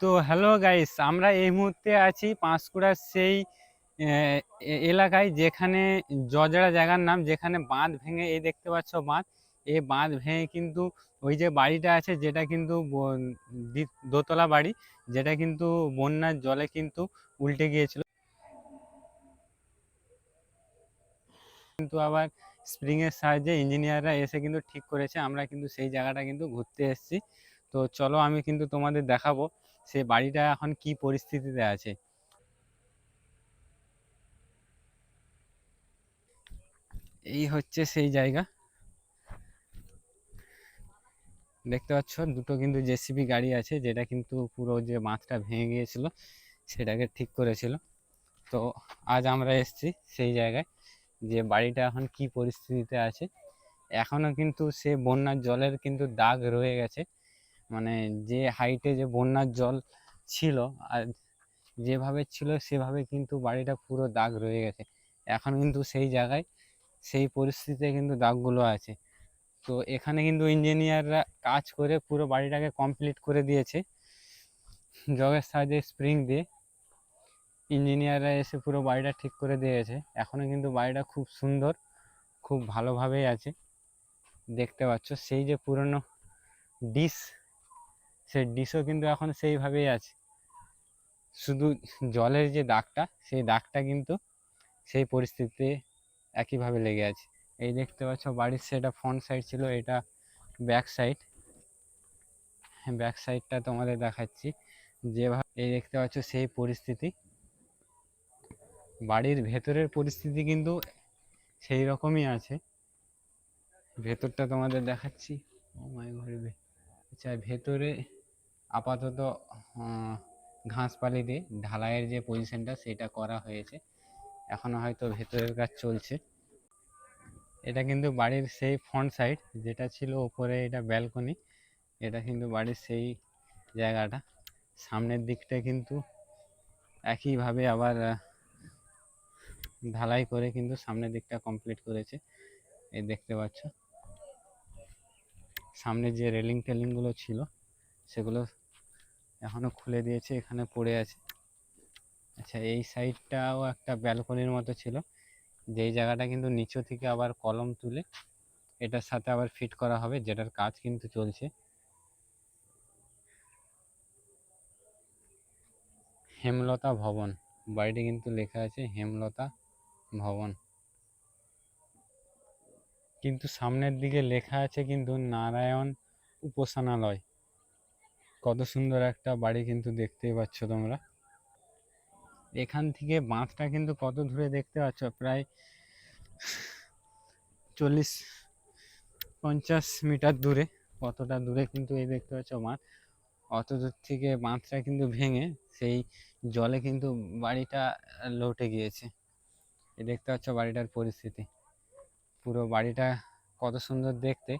তো hello guys আমরা এই মুহূর্তে আছি পাঁশকুড়ার সেই এলাকায় যেখানে জজড়া জায়গার নাম, যেখানে বাঁধ ভেঙে, এই দেখতে পাচ্ছ বাঁধ এই বাঁধ ভেঙে কিন্তু ওই যে বাড়িটা আছে, যেটা কিন্তু দোতলা বাড়ি, যেটা কিন্তু বন্যার জলে কিন্তু উল্টে গিয়েছিল। কিন্তু আবার স্প্রিং এর সাহায্যে ইঞ্জিনিয়াররা এসে কিন্তু ঠিক করেছে, আমরা কিন্তু সেই জায়গাটা কিন্তু ঘুরতে এসেছি। তো চলো আমি কিন্তু তোমাদের দেখাবো। সেই বাড়িটা এখন কি পরিস্থিতিতে আছে? এই হচ্ছে সেই জায়গা। দেখতে পাচ্ছ, দুটো কিন্তু জেসিবি গাড়ি আছে, যেটা কিন্তু পুরো যে বাঁধটা ভেঙে গিয়েছিল, সেটাকে ঠিক করেছিল। তো আজ আমরা এসেছি সেই জায়গায়, যে বাড়িটা এখন কি পরিস্থিতিতে আছে। এখনও কিন্তু সে বন্যার জলের কিন্তু দাগ রয়ে গেছে। মানে যে হাইটে যে বন্যার জল ছিল, আর যেভাবে ছিল সেভাবে কিন্তু বাড়িটা পুরো দাগ রয়ে গেছে। এখন কিন্তু সেই জায়গায় সেই পরিস্থিতিতে কিন্তু দাগগুলো আছে। তো এখানে কিন্তু ইঞ্জিনিয়াররা কাজ করে পুরো বাড়িটাকে কমপ্লিট করে দিয়েছে। জগের সাহায্যে স্প্রিং দিয়ে ইঞ্জিনিয়াররা এসে পুরো বাড়িটা ঠিক করে দিয়েছে। এখনও কিন্তু বাড়িটা খুব সুন্দর, খুব ভালোভাবেই আছে। দেখতে পাচ্ছ, সেই যে পুরনো ডিশ সেই ডিশও কিন্তু এখন সেইভাবেই আছে। শুধু জলের যে দাগটা, সেই দাগটা কিন্তু সেই পরিস্থিতিতে একইভাবে লেগে আছে। এই দেখতে পাচ্ছ বাড়ির সেটা ফ্রন্ট সাইড ছিল, এটা ব্যাক সাইড ব্যাক সাইডটা তোমাদের দেখাচ্ছি। যেভাবে এই দেখতে পাচ্ছ সেই পরিস্থিতি। বাড়ির ভেতরের পরিস্থিতি কিন্তু সেই রকমই আছে। ভেতরটা তোমাদের দেখাচ্ছি। ঘরবে আচ্ছা ভেতরে আপাতত ঘাসপালি দিয়ে ঢালাইয়ের যে পজিশনটা সেটা করা হয়েছে। এখনও হয়তো ভেতরের কাজ চলছে। এটা কিন্তু বাড়ির সেই ফ্রন্ট সাইড যেটা ছিল ওপরে এটা ব্যালকনি এটা কিন্তু বাড়ির সেই জায়গাটা। সামনের দিকটা কিন্তু একইভাবে আবার ঢালাই করে কিন্তু সামনের দিকটা কমপ্লিট করেছে। এই দেখতে পাচ্ছ। সামনে যে রেলিং টেলিংগুলো ছিল সেগুলো এখনও খুলে দিয়েছে, এখানে পড়ে আছে। আচ্ছা এই সাইডটাও একটা ব্যালকনির মতো ছিল। যেই জায়গাটা কিন্তু নিচু থেকে আবার কলম তুলে এটার সাথে আবার ফিট করা হবে, যেটার কাজ কিন্তু চলছে। হেমলতা ভবন বাড়িটি কিন্তু লেখা আছে হেমলতা ভবন। কিন্তু সামনের দিকে লেখা আছে কিন্তু নারায়ণ উপাসনালয়। কত সুন্দর একটা বাড়ি কিন্তু দেখতেই পাচ্ছ তোমরা। এখান থেকে বাঁধটা কিন্তু কত দূরে দেখতে পাচ্ছ? প্রায় চল্লিশ, পঞ্চাশ মিটার দূরে, কতটা দূরে কিন্তু এই দেখতে পাচ্ছ বাঁধ। অত দূর থেকে বাঁধটা কিন্তু ভেঙে সেই জলে কিন্তু বাড়িটা লটে গিয়েছে। এই দেখতে পাচ্ছ বাড়িটার পরিস্থিতি। পুরো বাড়িটা কত সুন্দর দেখতে,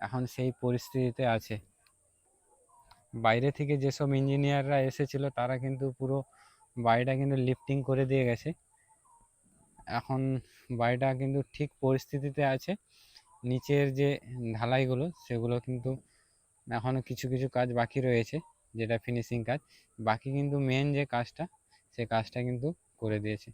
এখন সেই পরিস্থিতিতে আছে। বাইরে থেকে যেসব ইঞ্জিনিয়াররা এসেছিল, তারা কিন্তু পুরো বাড়িটা কিন্তু লিফটিং করে দিয়ে গেছে। এখন বাড়িটা কিন্তু ঠিক পরিস্থিতিতে আছে। নিচের যে ঢালাইগুলো, সেগুলো কিন্তু এখনও কিছু কিছু কাজ বাকি রয়েছে, যেটা ফিনিশিং কাজ। বাকি কিন্তু মেন যে কাজটা, সে কাজটা কিন্তু করে দিয়েছে।